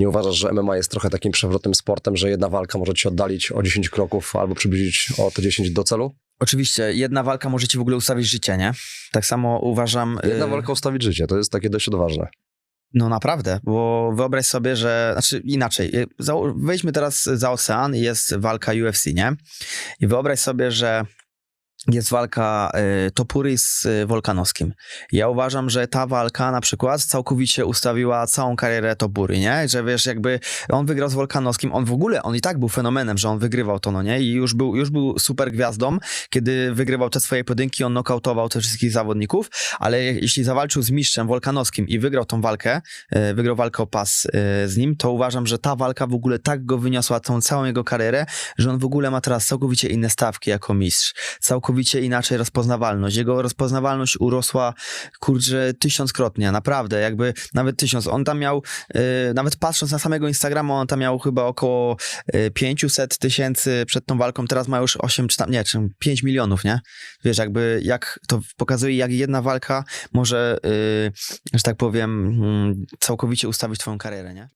Nie uważasz, że MMA jest trochę takim przewrotnym sportem, że jedna walka może ci oddalić o 10 kroków albo przybliżyć o te 10 do celu? Oczywiście, jedna walka może ci w ogóle ustawić życie, nie? Tak samo uważam... Jedna y, walka ustawić życie, to jest takie dość odważne. No naprawdę, bo wyobraź sobie, że, znaczy inaczej, y, wejdźmy teraz za ocean i jest walka UFC, nie? I wyobraź sobie, że jest walka y, Topury z y, Wolkanowskim. Ja uważam, że ta walka na przykład całkowicie ustawiła całą karierę Topury, nie? Że wiesz, jakby on wygrał z Wolkanowskim, on w ogóle, on i tak był fenomenem, że on wygrywał to, no nie? I już był, już był super gwiazdą, kiedy wygrywał te swoje pojedynki, on nokautował te wszystkich zawodników, ale je- jeśli zawalczył z mistrzem Wolkanowskim i wygrał tą walkę, e, wygrał walkę o pas e, z nim, to uważam, że ta walka w ogóle tak go wyniosła, tą całą jego karierę, że on w ogóle ma teraz całkowicie inne stawki jako mistrz. Całkowicie inaczej rozpoznawalność. Jego rozpoznawalność urosła, kurczę, tysiąckrotnie, naprawdę, jakby nawet tysiąc. On tam miał, e, nawet patrząc na samego Instagrama, on tam miał chyba około e, 500 tysięcy przed tą walką, teraz ma już 8 czy tam, nie, czy 5 milionów, nie? Wiesz, jakby jak to pokazuje, jak jedna walka może, yy, że tak powiem, mm, całkowicie ustawić twoją karierę, nie?